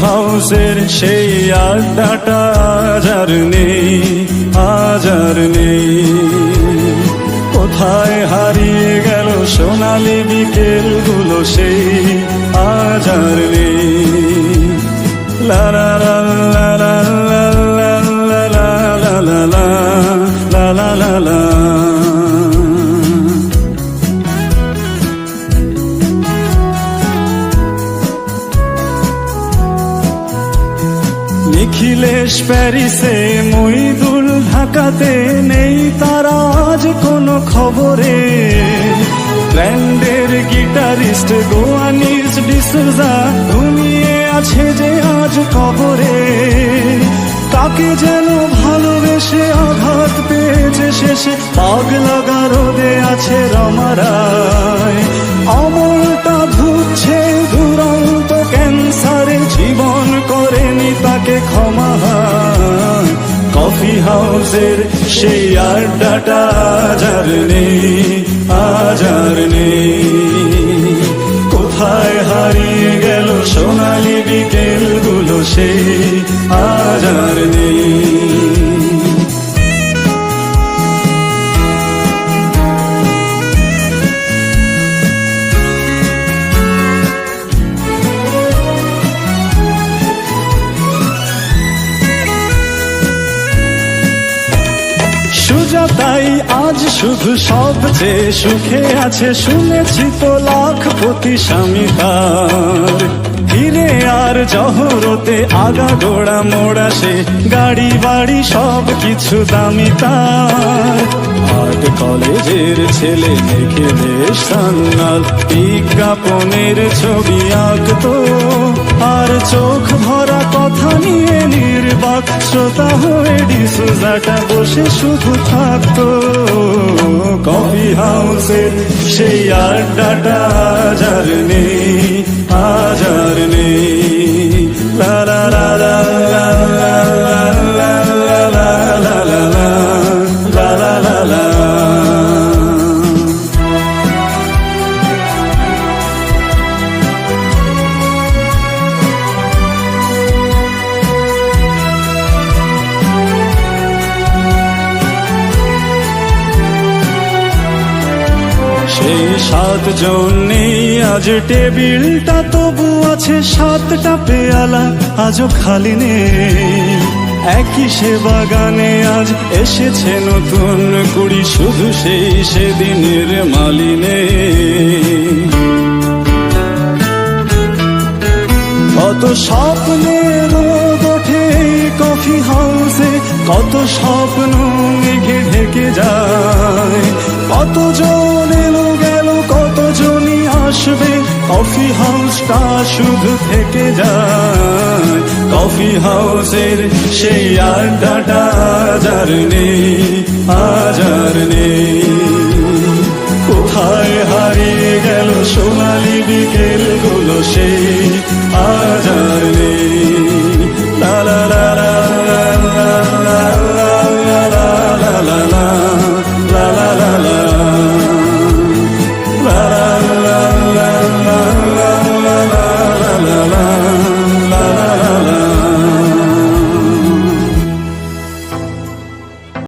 হাউসের সেই আড্ডাটা আজার নেই আজার নেই। কোথায় হারিয়ে গেল সোনালি বিকেলগুলো সেই আজার নেই। লারা নিখিলেশ প্যারিসে মইদুল ঢাকাতে নেই তার আজ কোনো খবরে। ব্র্যান্ডের গিটারিস্ট গোয়ানিস ডিসুজা ঘুমিয়ে আছে যে আজ কবরে। কাকে যেন ভালোবেসে আঘাত পেয়েছে শেষে। পাগ লাগা রোদে আছে রমারায় কলেজের সেই আড্ডাটা আজার নেই আজার নেই। কোথায় হারিয়ে গেল সোনালি বিকেলগুলো সেই আজার নেই। সুজাতাই আজ শুধু সবচেয়ে সুখে আছে শুনেছি তো লাখ পতি স্বামী তার আর জহরতে আগা গোড়া মোড়া সে, গাড়ি বাড়ি সব কিছু দামি তার। আর্ট কলেজের ছেলে দেখে বেশ সান্নাল বিজ্ঞাপনের ছবি আঁকতো। আর চোখ ভরা কথা নিয়ে নির্বাক শ্রোতা হয়ে ডিসুজাটা বসে শুধু থাকতো। কফি হাউসের সেই আড্ডাটা আজ সেই সাতজন নেই, আজ টেবিলটা তবু আছে সাতটা পেয়ালা, আজও খালি নেই। একই সে বাগানে আজ এসেছে নতুন কুড়ি, শুধু সেই সেদিনের মালিনে। কত স্বপ্নের ওঠে কফি হাউসে, কত স্বপ্ন কফি হাউসটা শুধু থেকে যায়। কফি হাউসের সেই আড্ডাটা আজার নেই আজার নেই। কোথায় হারিয়ে গেল সোনালি বিকেলগুলো সেই আজার নেই।